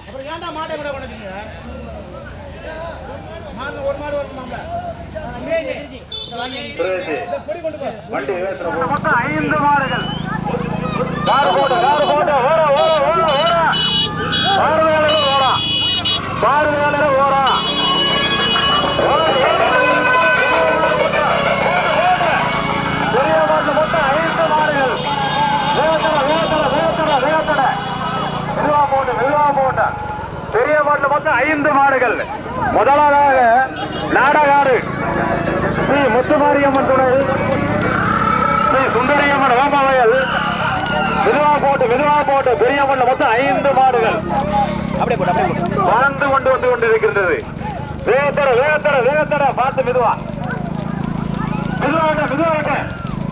அப்புறம் ஏன்டா மாட்டை கூட கொண்டுட்டீங்க மாடு ஒரு மாடு வரணுமாம்ல இந்த பொடி கொண்டு போ. வண்டி மொத்தம் ஐந்து மாடுகள். கார் போட்டு போட்டு ஓடா பாரு வேலையில ஓடா பெரிய மாட்டு மொத்தம் ஐந்து மாடுகள் வேகத்தட வேகத்தட வேகத்தட வேகத்தட மெதுவா போட்டு மெதுவா போட்டு பெரிய மாட்டு மொத்தம் ஐந்து மாடுகள். முதலாவதாக நாடகாடு. ஸ்ரீ முத்துமாரியம்மன் துணை. ஸ்ரீ சுந்தரியம்மன் ஓமவயல் மெதுவா போட்டு மெதுவா போட்டு பெரியம்மன் மொத்தம் ஐந்து மாடுகள். அப்படியே போட்டு அப்படியே போட்டு பறந்து கொண்டு வந்து கொண்டிருக்கின்றது. வேகத்தட வேகத்தட வேகத்தட பார்த்து மெதுவா. மெதுவா மெதுவா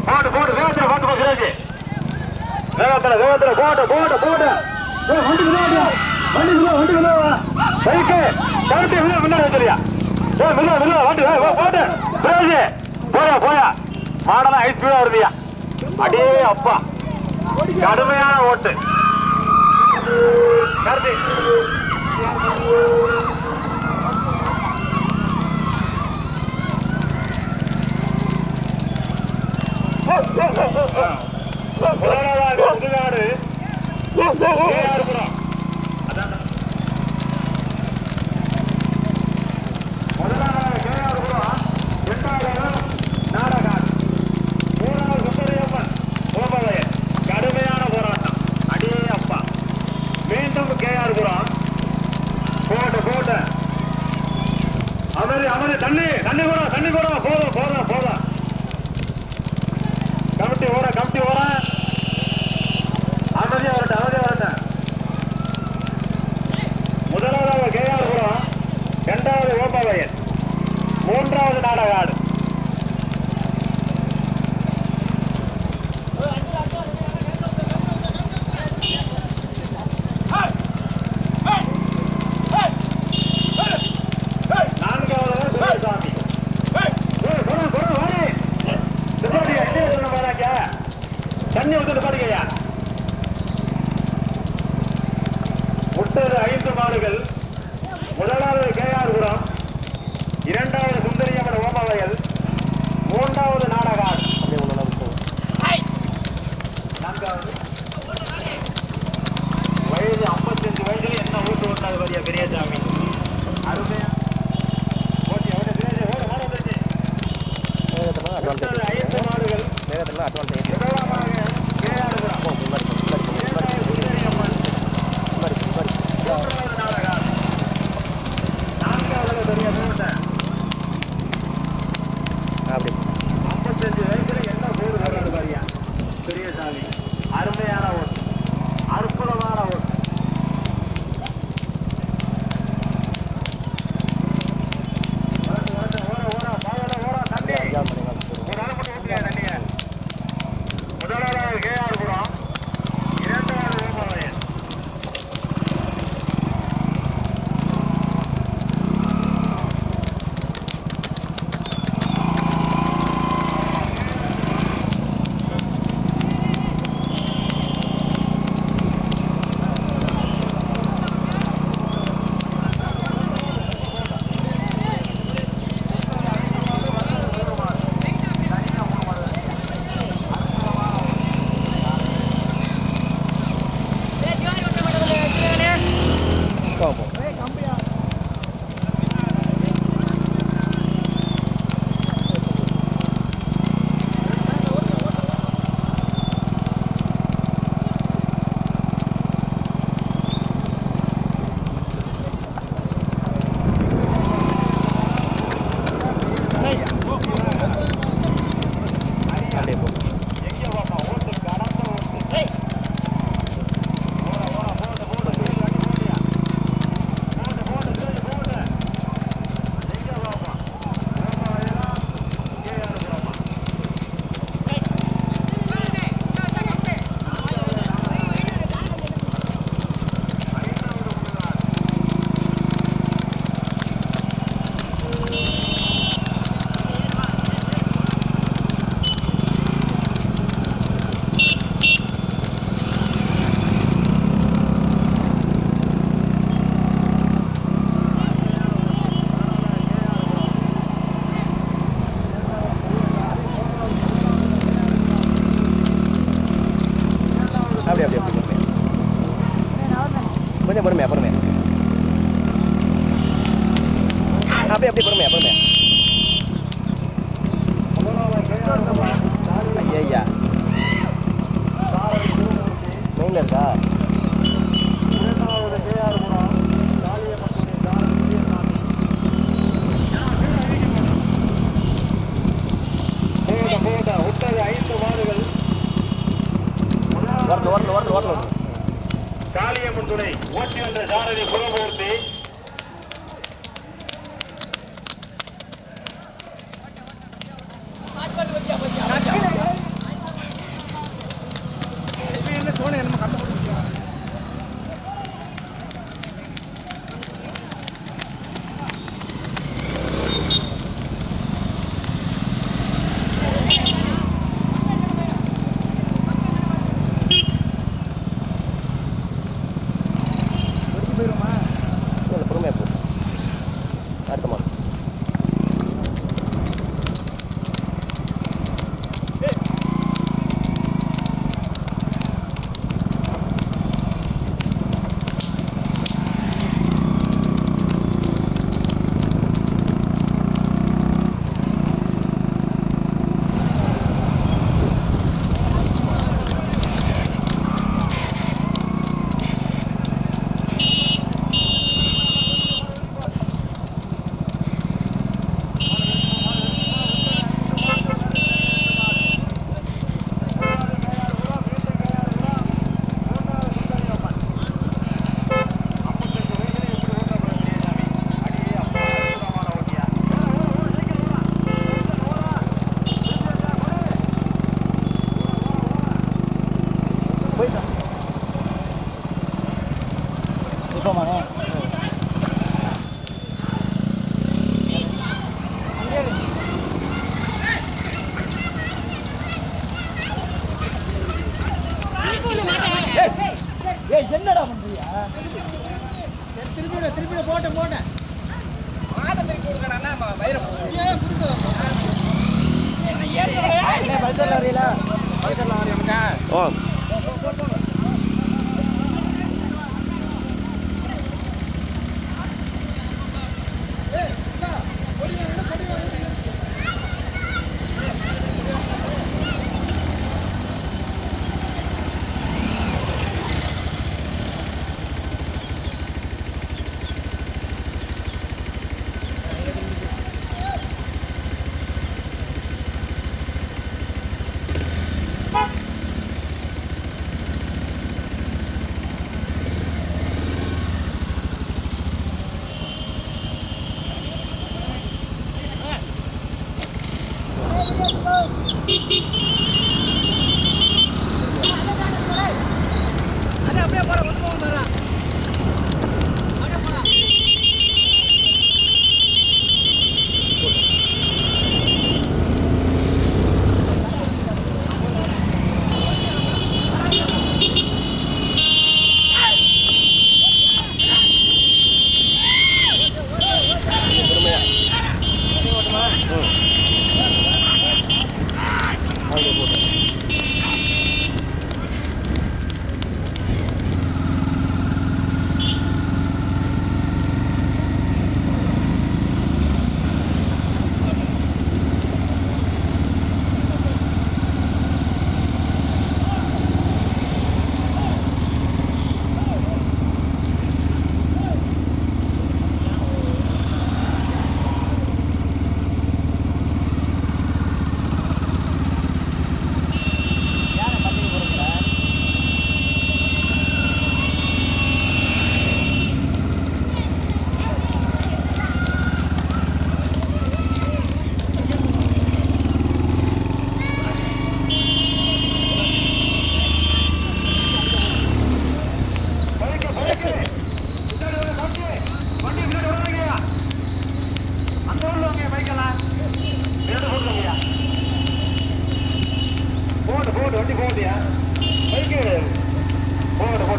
போட்டு போட்டு வேகத்தட பார்த்து போ சிராஜி வேகத்தட வேகத்தட போட்டு போட்டு போட்டு வண்டி மெதுவா வண்டி மெதுவா வண்டி மெதுவா பைக்கு கருத்து மெதுவா முன்னாடி வச்சிருயா ஏ மெதுவா மெதுவா வண்டி போட்டு. போயா போயா மாடலாம் ஹை ஸ்பீடா வருதியா? அடே அப்பா. கடுமையான ஓட்டு. கார்த்தி முதலாவதாக சுடுகாடு கேஆர்புரம். முதலாவதாக கேஆர்புரம், இரண்டாவதாக நாடகாடு, மூணாவது சுந்தரியம்மன் கோபாலயன். கடுமையான போராட்டம் அடே அப்பா மீண்டும் கேஆர்புரம் போட்டு போட்டு அவரு அவரு தண்ணி தண்ணி கூட தண்ணி கூட போதும் போதும் போதும் கமிட்டி ஓட கமிட்டி ஓட அமைதியா வரட்டும் அமைதியா வரட்டும் முதலாவது கேஆர்புரம் இரண்டாவது ஓபாவயன் மூன்றாவது நாடகாடு நான்காவது சுந்தரசாமி ஏய், போடா, போடா, வாடி. சித்தார்த்தியா, எங்கே இருக்க போறாங்க? தண்ணி ஊத்துட்டு பாருங்கய்யா முட்டது ஐந்து மாடுகள் முதலாவது கேஆர்புரம் இரண்டாவது சுந்தரியம்மன் ஓமவயல் மூன்றாவது நாடகாடு நான்காவது வயது ஐம்பத்தஞ்சு வயசுல என்ன ஊட்டு ஓட்டாது பாரியா பெரியசாமி அருமையா ஓட்டி அப்படி பொறுமையா பொறுமையா ஐயா மெயினில் இருக்கா? வரணும் வரணும் வரணும் வரணும் காளியம்மன் துணை ஓட்டி வந்த சாரதி குலமூர்த்தி Fuck.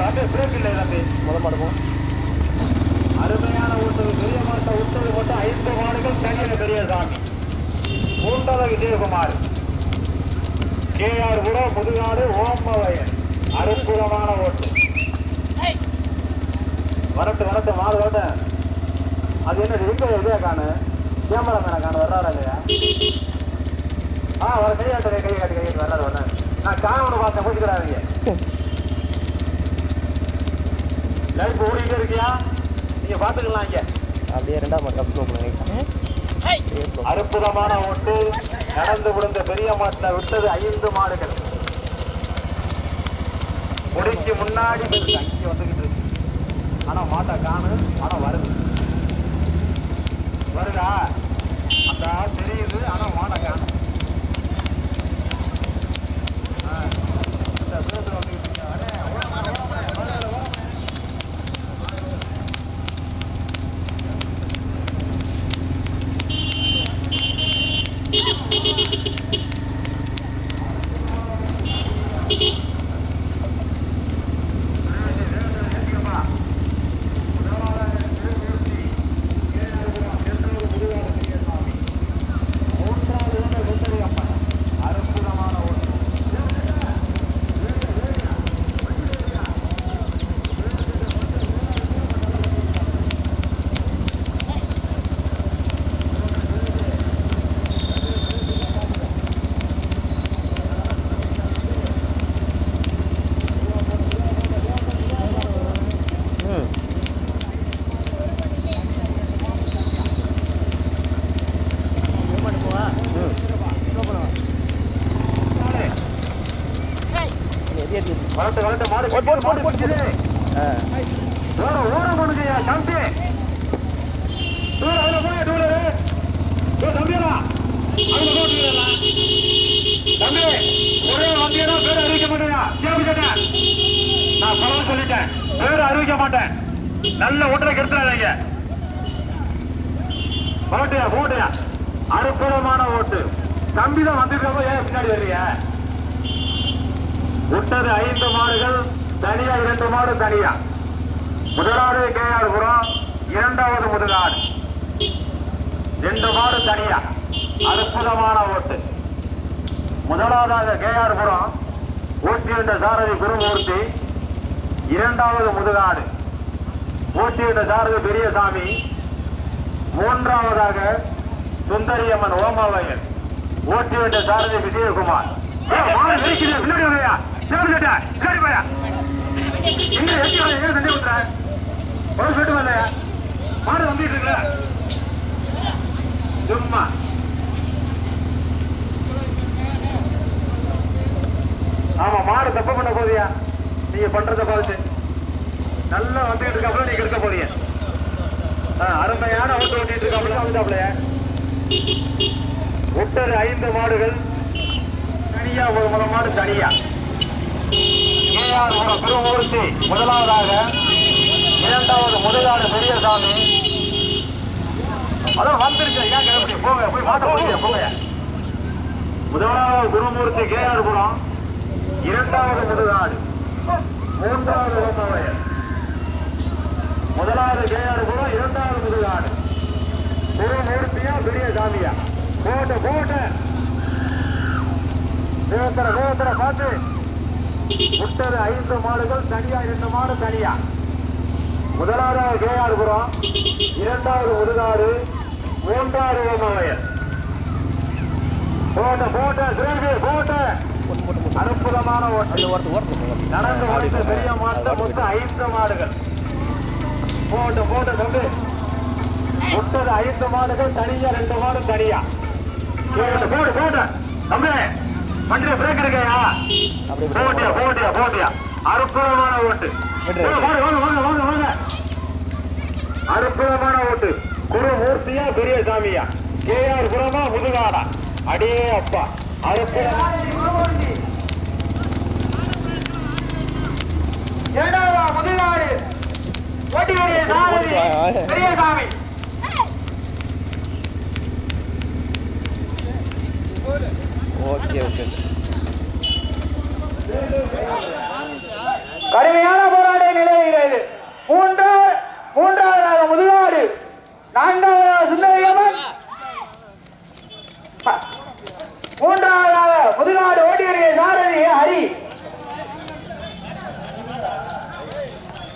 அப்படியே பிரேக் இல்லை தம்பி முத மாடுவோம் அருமையான ஊட்டது பெரிய மாட்டை ஊட்டது மட்டும் ஐந்து மாடுகள் தனியில் பெரிய சாமி. மூன்றாவது விஜயகுமார். கேஆர் கூட முதுகாடு ஓம்பவயன் அற்புதமான ஓட்டு. வரட்டு வரட்டு மாடு வரட்டு. அது என்ன எங்க இதே காணு? கேமரா மேன காணு வர்றாருங்கய்யா ஆ வர கை காட்டு கை காட்டு கை காட்டு வர்றாரு வர்றாரு. நான் காணவனு பார்த்தேன் நீங்க பாத்துக்கலாம் இங்க. அப்படியே ரெண்டாம் மாடு கப்பு போகணும் அற்புதமான ஓட்டு. நடந்து விழுந்த பெரிய மாட்டை விட்டது ஐந்து மாடுகள். முடிக்கு முன்னாடி அங்கே வந்துகிட்டு இருக்கு. ஆனா மாட்டை காணு ஆனா வருது. வருதா? அந்த தெரியுது ஆனா மாட்டை காணு. வரட்டு வரட்டு மாடு போட்டு போட்டு போட்டு ஆ ஓர ஓர பண்ணுங்கய்யா சாந்தி டூர் அதுல போய் டூர் ஏ தம்பியா அதுல போ தம்பி ஒரே வண்டியனா பேர் அறிவிக்க மாட்டேயா கேள்வி கேட்டேன் நான் சொல்ல சொல்லிட்டேன் பேர் அறிவிக்க மாட்டேன் நல்ல ஒன்றை கெடுத்துறாங்க போட்டியா போட்டியா அற்புதமான ஓட்டு தம்பி தான் வந்துருக்கப்போ ஏன் பின்னாடி வர்றீங்க விட்டது ஐந்து மாடுகள் தனியா இரண்டு மாடு தனியா. முதலாவது கேஆர்புரம் இரண்டாவது முதலாடு ரெண்டு மாடு தனியா. அற்புதமான ஓட்டு. முதலாவதாக கேஆர்புரம் ஓட்டியிருந்த சாரதி குருமூர்த்தி இரண்டாவது முதுகாடு ஓட்டியிருந்த சாரதி பெரியசாமி மூன்றாவதாக சுந்தரியம்மன் ஓமாவையன் ஓட்டியிருந்த சாரதி விஜயகுமார். மாடு பின்னாடி வாங்கய்யா. பின்னாடி கேட்டா, பின்னாடி போயா. எங்க ஏத்தி வாங்க, எங்க சண்டை ஊத்துற? ஒரு சொல்லிட்டு வரலையா? மாடு வந்துட்டு இருக்கல சும்மா. ஆமா மாடு தப்பு பண்ண போதியா நீங்க பண்றத பார்த்து. நல்லா வந்துட்டு இருக்காப்புல நீங்க இருக்க போறீங்க. ஆ, அருமையான ஓட்டு ஓட்டிட்டு இருக்காப்புல வந்துட்டாப்புல விட்டது ஐந்து மாடுகள். தனியா ஒரு முத மாடு தனியா. திருமூர்த்தி முதலாவதாக இரண்டாவது முதலாவது பெரியசாமி. அதான் வந்திருக்கு. ஏன் கிளம்பி? போங்க போய் மாட்ட போங்க போங்க. முதலாவது குருமூர்த்தி கே ஆர் குணம் இரண்டாவது முதுகாடு மூன்றாவது ஓமவயல் முதலாவது கேஆர் குணம் இரண்டாவது முதுகாடு குருமூர்த்தியா பெரிய சாமியா போட்ட போட்ட. கோத்தர கோத்தர பார்த்து. முட்டது ஐந்து மாடுகள் தனியா இரண்டு மாடு தனியா. முதலாவது கேஆர்புரம் இரண்டாவது முருகாறு மூன்றாவது ஓமவயல் போட்ட போட்ட சிறகு போட்ட. அற்புதமான ஓட்டம். நடந்து முடித்த பெரிய மாட்டம் மொத்தம் ஐந்து மாடுகள். போட்டு போட்டு தம்பி முட்டது ஐந்து மாடுகள் தனியா ரெண்டு மாடு தனியா. போட்டு போட்டு போட்டு. தம்பி வண்டியில பிரேக் இருக்கையா போட்டியா போட்டியா போட்டியா அற்புதமான ஓட்டு. அற்புதமான ஓட்டு. குரு மூர்த்தியா பெரிய சாமியா கே ஆர் புறமா முதுகாடா? அடே அப்பா அற்புதமான சாரதி பெரியசாமி. Okay okay. கடுமையான போராட்டம் நிலவுகிறது மூன்று மூன்றாவதாக முதுகாடு நான்காவதாக சுந்தரியம்மன் மூன்றாவதாக முதுகாடு ஓடி வருகிற சாரதி ஹரி.